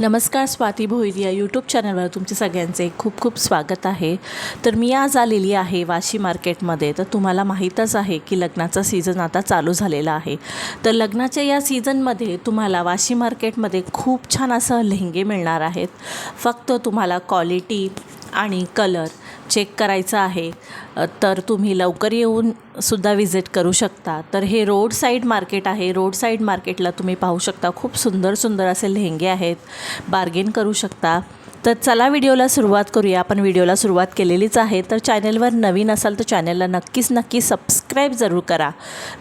नमस्कार स्वाती भोईर या यूट्यूब चॅनलवर तुमचे सगळ्यांचे खूप खूप स्वागत आहे. तर मी आज आलेली आहे वाशी मार्केटमध्ये. तर तुम्हाला माहीतच आहे की लग्नाचा सीझन आता चालू झालेला आहे. तर लग्नाच्या या सीझनमध्ये तुम्हाला वाशी मार्केटमध्ये खूप छान असं लेहंगे मिळणार आहेत. फक्त तुम्हाला क्वालिटी आणि कलर चेक करायचं आहे तर तुम्ही लवकर येऊन सुद्धा विजिट करू शकता. तर हे रोड साईड मार्केट आहे. रोड साईड मार्केटला तुम्ही पाहू शकता. खूप सुंदर सुंदर असे लेहंगे आहेत. बार्गेन करू शकता. तर चला व्हिडिओला सुरुवात करूया. आपण व्हिडिओला सुरुवात केलेलीच आहे. तर चॅनलवर नवीन असाल तर चॅनलला नक्कीच नक्की सबस्क्राईब जरूर करा.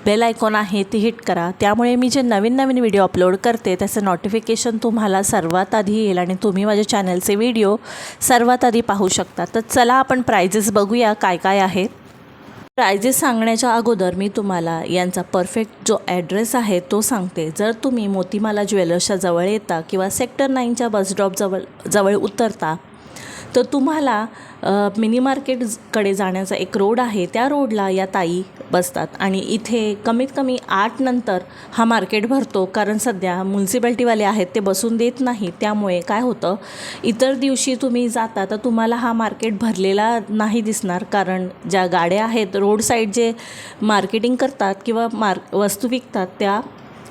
बेल आयकॉन आहे ती हिट करा. त्यामुळे मी जे नवीन नवीन व्हिडिओ अपलोड करते त्याचं नोटिफिकेशन तुम्हाला सर्वात आधी येईल आणि तुम्ही माझ्या चॅनलचे व्हिडिओ सर्वात आधी पाहू शकता. तर चला आपण प्रायजेस बघूया काय काय आहेत. प्रायजेस सांगण्याच्या अगोदर मी तुम्हाला यांचा परफेक्ट जो ॲड्रेस आहे तो सांगते. जर तुम्ही मोतीमाला ज्वेलर्सच्या जवळ येता किंवा सेक्टर नाईनच्या बस जवळ जवळ उतरता तर तुम्हाला मिनी मार्केटकडे जाण्याचा एक रोड आहे. त्या रोडला या ताई बसतात आणि इथे कमीत कमी आठ नंतर हा मार्केट भरतो. कारण सध्या म्युन्सिपॅल्टीवाले आहेत ते बसून देत नाही. त्यामुळे काय होतं इतर दिवशी तुम्ही जाता तर तुम्हाला हा मार्केट भरलेला नाही दिसणार. कारण ज्या गाड्या आहेत रोड साईड जे मार्केटिंग करतात किंवा मार वस्तू विकतात त्या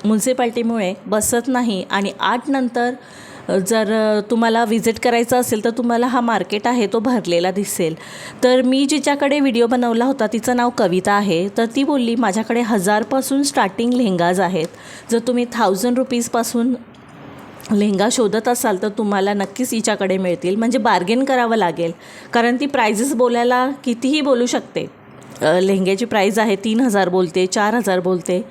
म्युन्सिपॅल्टीमुळे बसत नाही. आणि आठ नंतर जर तुम्हाला व्हिजिट करायचं असेल तर तुम्हाला हा मार्केट आहे तो भरलेला दिसेल. तर मी जिच्याकडे व्हिडिओ बनवला होता तिचं नाव कविता आहे. तर ती बोलली माझ्याकडे हजारपासून स्टार्टिंग लेहंगाज आहेत. जर तुम्ही थाउजंड रुपीजपासून लेहंगा शोधत असाल तर तुम्हाला नक्कीच हिच्याकडे मिळतील. म्हणजे बार्गेन करावं लागेल. कारण ती प्रायझेस बोलायला कितीही बोलू शकते. लेहंग्याची प्राईज आहे तीन हजार बोलते चार हजार बोलते.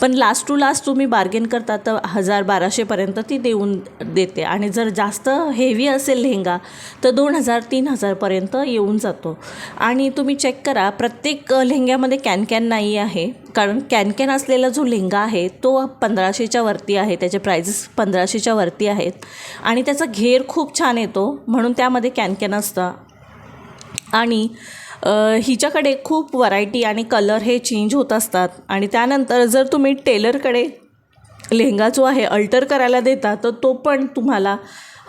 पण लास्ट टू लास्ट तुम्ही बार्गेन करता तर हजार बाराशेपर्यंत ती देऊन देते. आणि जर जास्त हेवी असेल लेहंगा तर दोन हजार तीन हजारपर्यंत येऊन जातो. आणि तुम्ही चेक करा प्रत्येक लेहंग्यामध्ये कॅन कॅन नाही आहे. कारण कॅन कॅन असलेला जो लेहंगा आहे तो पंधराशेच्या वरती आहे. त्याचे प्राइजेस पंधराशेच्या वरती आहेत. आणि त्याचा घेर खूप छान येतो. म्हणून त्यामध्ये कॅन कॅन असतं. आणि हिच्याकडे खूप व्हरायटी आणि कलर हे चेंज होत असतात. आणि त्यानंतर जर तुम्ही टेलरकडे लेहंगा जो आहे अल्टर करायला देता तर तो पण तुम्हाला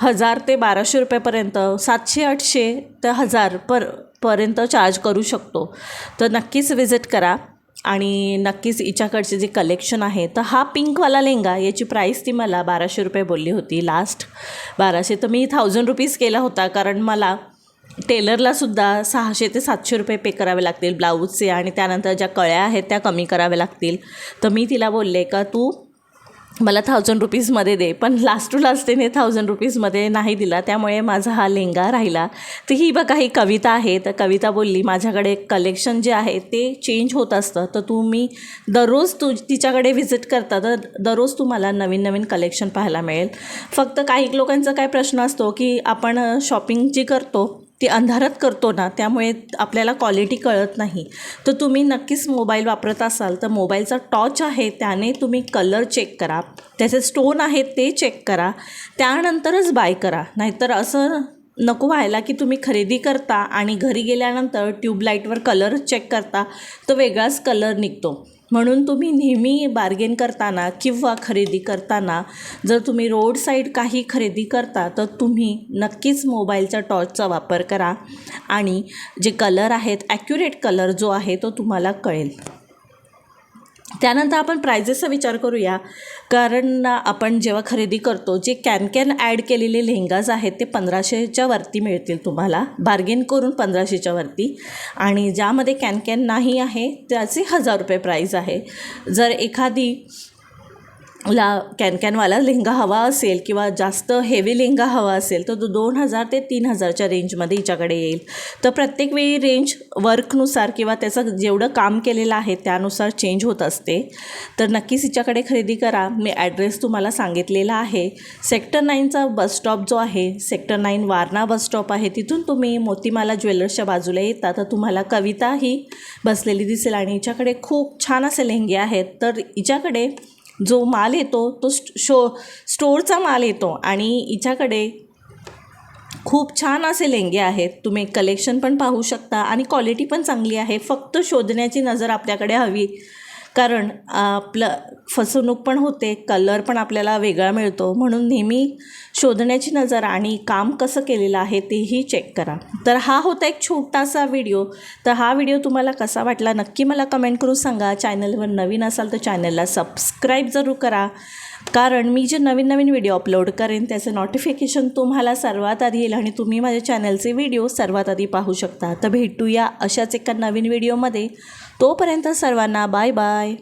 हजार ते बाराशे रुपयापर्यंत सातशे आठशे ते हजार पर पर्यंत चार्ज करू शकतो. तर नक्कीच विजिट करा. आणि नक्कीच हिच्याकडचे जे कलेक्शन आहे तर हा पिंकवाला लेंगा याची प्राईस ती मला बाराशे रुपये बोलली होती. लास्ट बाराशे तर मी थाउजंड रुपीज केला होता कारण मला टेलरलासुद्धा सहाशे ते सातशे रुपये पे करावे लागतील ब्लाऊजचे आणि त्यानंतर ज्या कळ्या आहेत त्या कमी कराव्या लागतील. तर मी तिला बोलले का तू मला थाउजंड रुपीजमध्ये दे पण लास्ट टू लास्ट तिने थाउजंड रुपीजमध्ये नाही दिला. त्यामुळे माझा हा लेंगा राहिला. तर ही बघा ही कविता आहे. तर कविता बोलली माझ्याकडे कलेक्शन जे आहे ते चेंज होत असतं. तर तू मी दररोज तू तिच्याकडे व्हिजिट करता तर दररोज तुम्हाला नवीन नवीन कलेक्शन पाहायला मिळेल. फक्त काही लोकांचा काय प्रश्न असतो की आपण शॉपिंग जी करतो ती अंधारात करतो ना त्यामुळे आपल्याला क्वालिटी कळत नाही. तर तुम्ही नक्कीच मोबाईल वापरत असाल तर मोबाईलचा टॉर्च आहे त्याने तुम्ही कलर चेक करा. त्याचे स्टोन आहेत ते चेक करा. त्यानंतरच बाय करा. नाहीतर असं नको व्हायला की तुम्ही खरेदी करता आणि घरी गेल्यानंतर ट्यूबलाईटवर कलर चेक करता तो वेगळाच कलर निघतो. म्हणून तुम्ही नेहमी बार्गेन करताना किंवा खरेदी करताना जर तुम्ही रोड साईड काही खरेदी करता तर तुम्ही नक्कीच मोबाईलच्या टॉर्चचा वापर करा. आणि जे कलर आहेत ॲक्युरेट कलर जो आहे तो तुम्हाला कळेल. त्यानंतर आपण प्रायजेसचा विचार करूया. कारण आपण जेव्हा खरेदी करतो जे कॅन कॅन ॲड केलेले लेहंगाज आहेत ते पंधराशेच्या वरती मिळतील तुम्हाला. बार्गेन करून पंधराशेच्या वरती. आणि ज्यामध्ये कॅन कॅन नाही आहे त्याचे हजार रुपये प्राईज आहे. जर एखादी ला कॅन कॅनवाला लेहंगा हवा असेल किंवा जास्त हेवी लेहंगा हवा असेल तर तो दोन हजार ते तीन हजारच्या रेंजमध्ये हिच्याकडे येईल. तर प्रत्येक वेळी रेंज वर्कनुसार किंवा त्याचं जेवढं काम केलेलं आहे त्यानुसार चेंज होत असते. तर नक्कीच हिच्याकडे खरेदी करा. मी ॲड्रेस तुम्हाला सांगितलेला आहे. सेक्टर नाईनचा बसस्टॉप जो आहे सेक्टर नाईन वारणा बसस्टॉप आहे तिथून तुम्ही मोतीमाला ज्वेलर्सच्या बाजूला येता तर तुम्हाला कविता ही बसलेली दिसेल आणि हिच्याकडे खूप छान असे लेहंगे आहेत. तर हिच्याकडे जो माल येतो तो स्ट- शो स्टोअरचा माल येतो आणि हिच्याकडे खूप छान असे लेंगे आहेत. तुम्ही कलेक्शन पण पाहू शकता आणि क्वालिटी पण चांगली आहे. फक्त शोधण्याची नजर आपल्याकडे हवी. कारण आपलं फसवणूक पण होते कलर पण आपल्याला वेगळा मिळतो. म्हणून नेहमी शोधण्याची नजर आणि काम कसं केलेलं आहे तेही चेक करा. तर हा होता एक छोटासा व्हिडिओ तर हा व्हिडिओ तुम्हाला कसा वाटला नक्की मला कमेंट करून सांगा. चॅनलवर नवीन असाल तर चॅनलला सबस्क्राईब जरूर करा. कारण मी जे नवीन नवीन व्हिडिओ अपलोड करेन त्याचं नोटिफिकेशन तुम्हाला सर्वात आधी येईल आणि तुम्ही माझ्या चॅनलचे व्हिडिओ सर्वात आधी पाहू शकता. तर भेटूया अशाच एका नवीन व्हिडिओमध्ये तोपर्यंत सर्वांना बाय बाय